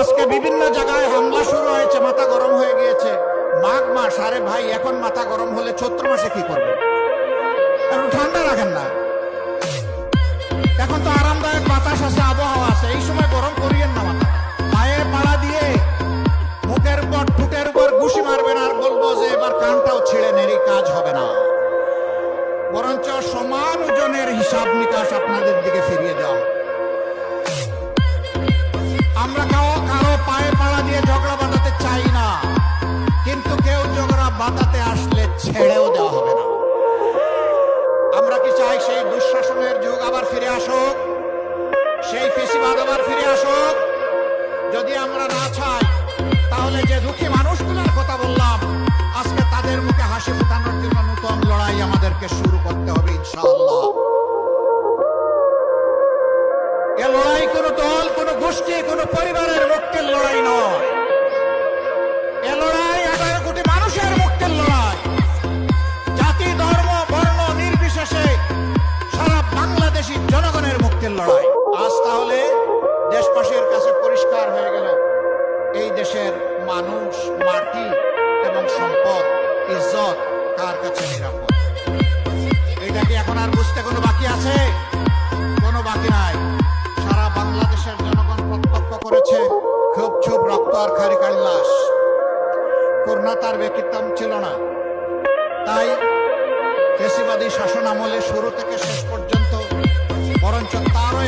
আজকে বিভিন্ন জায়গায় হামলা শুরু হয়েছে, মাথা গরম হয়ে গিয়েছে। মাঘ মাস, আরে ভাই, এখন মাথা গরম হলে চৈত্র মাসে কি করবে? এখন ঠান্ডা রাখেন না। এখন তো আরামদায়ক বাতাস আছে, আবহাওয়া আছে, এই সময় গরম করিয়েন না মাথা। পায়ে পাড়া দিয়ে মুখের উপর, ঠুটের উপর ঘুষি মারবেন আর বলব যে এবার কানটাও ছিঁড়ে নেই কাজ হবে না। বরঞ্চ সমান ওজনের হিসাব নিকাশ আপনাদের দিকে ফিরিয়ে দেওয়া এড়েও দেওয়া হবে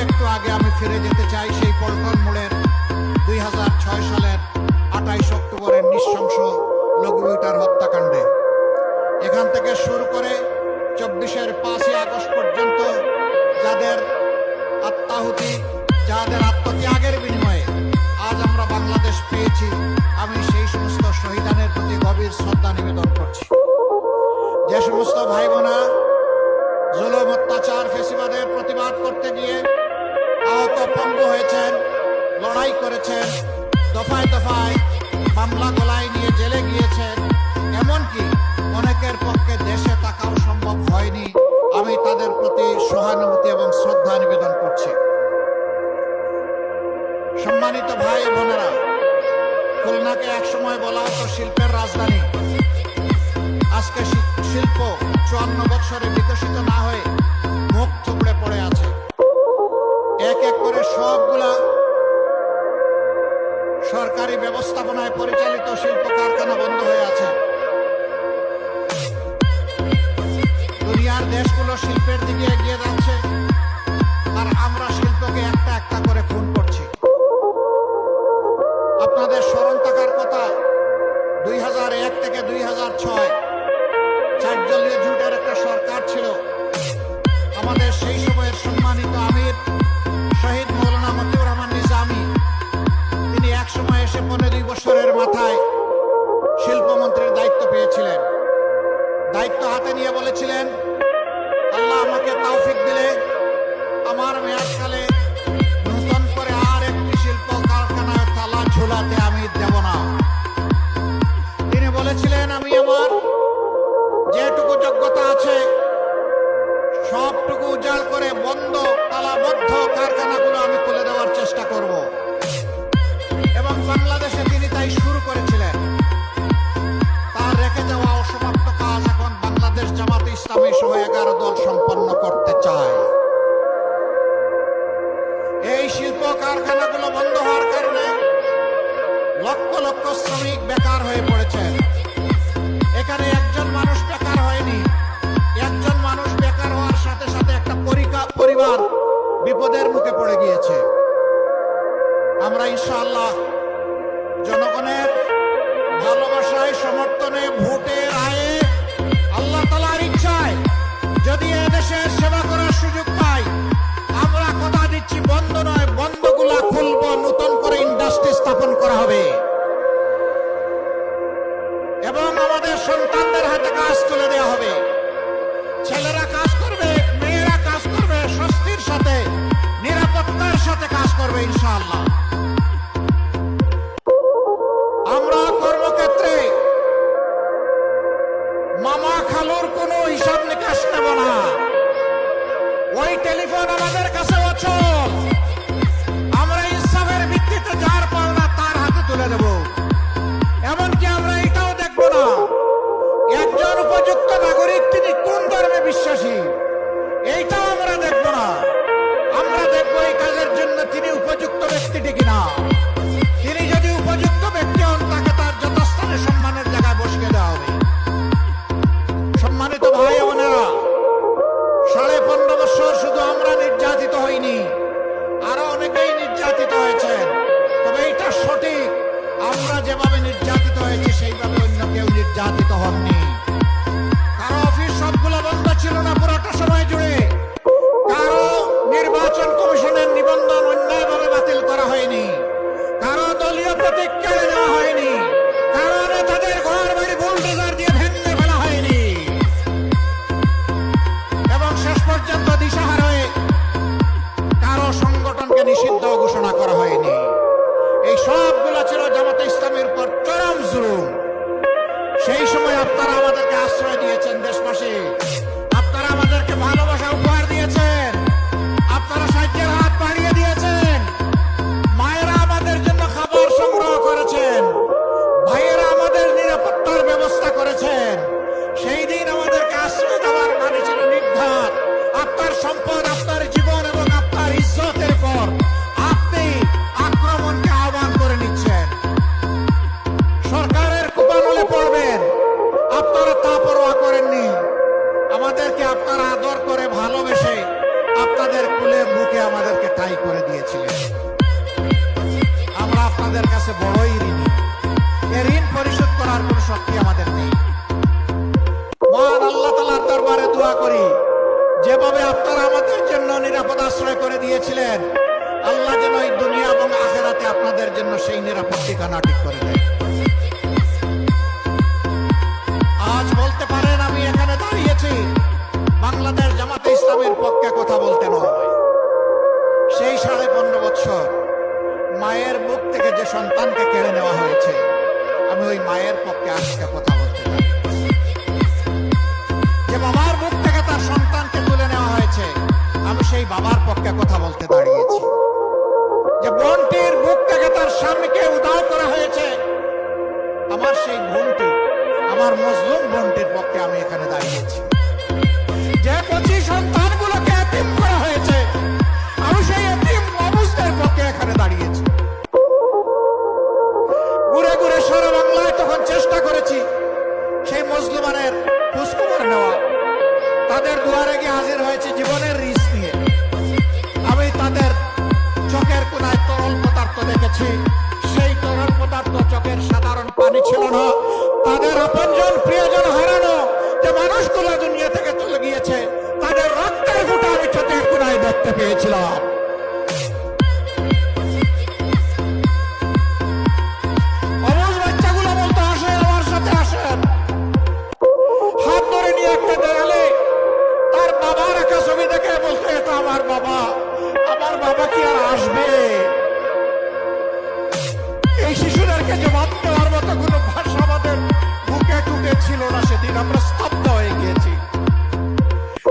একটু আগে আমি ফিরে যেতে চাই সেই পল্টন মোড়ের দুই হাজার ছয় সালের আঠাইশ অক্টোবরের নৃশংস লঘুইটার হত্যাকাণ্ডে। এখান থেকে শুরু করে চব্বিশের পাঁচই আগস্ট পর্যন্ত যাদের আত্মাহুতি, যাদের আত্মত্যাগের বিনিময়ে আজ আমরা বাংলাদেশ পেয়েছি, আমি সেই সমস্ত শহীদানের প্রতি প্রতি সহানুভূতি এবং শ্রদ্ধা নিবেদন করছি। সম্মানিত ভাই বোনেরা, খুলনাকে একসময় বলা হতো শিল্পের রাজধানী। আজকে শিল্প চুয়ান্ন বছরে বিকশিত না হয়ে মুখ থুবড়ে পড়ে আছে। এক এক করে সবগুলা সরকারি ব্যবস্থাপনায় পরিচালিত শিল্প কারখানা বন্ধ হয়ে আছে। Fellowship per di Viegliedan আমার মেয়াদ তিনি উপযুক্ত ব্যক্তিটি কিনা তিনি যদি উপযুক্ত ব্যক্তি হন, তাকে তার যথাস্থানে সম্মানের জায়গায় বসিয়ে দেওয়া হবে। সম্মানিত ভাই বোনেরা, সাড়ে পনেরো বছর শুধু আমরা নির্যাতিত হইনি, আরও অনেকেই নির্যাতিত হয়েছেন। তবে এইটা সঠিক, আমরা যেভাবে নির্যাতিত হয়েছি, সেইভাবে অন্য কেউ নির্যাতিত হননি। আশ্রয় করে দিয়েছিলেন। আল্লাহ যেন এই দুনিয়া এবং আখেরাতে আপনাদের জন্য সেই নিরাপদ ঠিকানা ঠিক করে দেয়। আজ বলতে পারেন, আমি এখানে দাঁড়িয়েছি। বাংলাদেশ জামাতে ইসলামের পক্ষে কথা বলতে নয়। সেই সাড়ে পনেরো বছর মায়ের বুক থেকে যে সন্তানকে কেড়ে নেওয়া হয়েছে, আমি ওই মায়ের পক্ষে আজকে কথা বলতে পারি সেই বাবার পক্ষে কথা বলতে দাঁড়িয়েছি। যে বোনটির বুক থেকে তার স্বামীকে উদাও করা হয়েছে, আমার সেই বোনটি, আমার মজলুম বোনটির পক্ষে আমি এখানে দাঁড়িয়েছি। যে কচি সন্তানগুলোকে এতিম করা হয়েছে, আমি সেই এতিম অবস্থার পক্ষে এখানে দাঁড়িয়েছি। ঘুরে ঘুরে সারা বাংলায় তখন চেষ্টা করেছি, সেই মুসলমানের খোঁজখবর নেওয়া। তাদের দুয়ারে গিয়ে হাজির না সেদিন আমরা স্তব্ধ হয়ে গিয়েছি।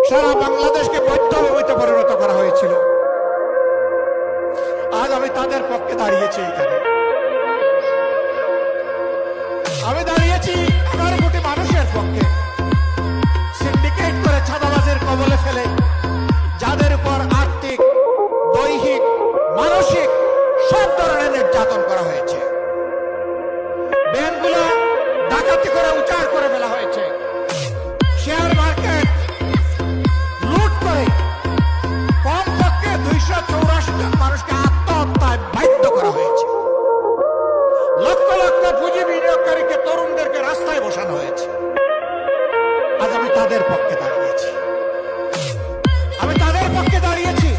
সারা বাংলাদেশকে বৈধভূমিতে পরিণত করা হয়েছিল। আজ আমি তাদের পক্ষে দাঁড়িয়েছি এখানে। রাস্তায় বসানো হয়েছে। আজ আমি তাদের পক্ষে দাঁড়িয়েছি। আমি তাদের পক্ষে দাঁড়িয়েছি।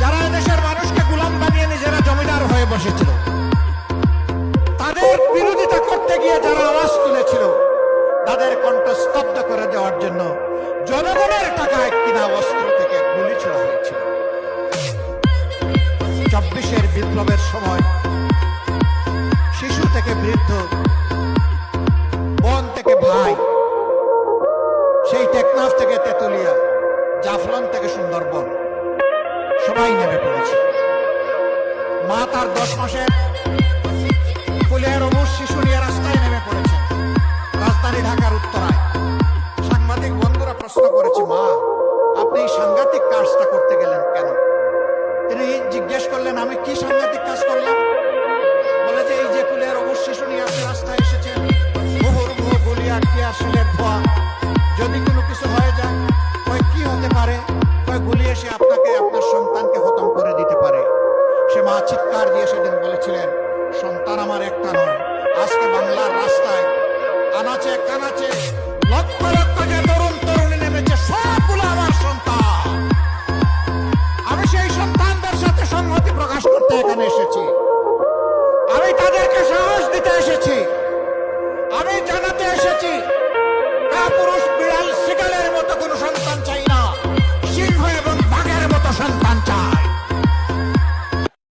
যারা এদেশের মানুষকে গোলাম বানিয়ে নিজেরা জমিদার হয়ে বসেছিল। তাদের বিরোধিতা করতে গিয়ে যারা আওয়াজ তুলেছিল, তাদের কণ্ঠ স্তব্ধ করে দেওয়ার জন্য জনগণের টাকায় কিনা অস্ত্র থেকে গুলি ছোড়া হয়েছিল। চব্বিশের বিপ্লবের সময় শিশু থেকে বৃদ্ধ মা তার দশ মাসের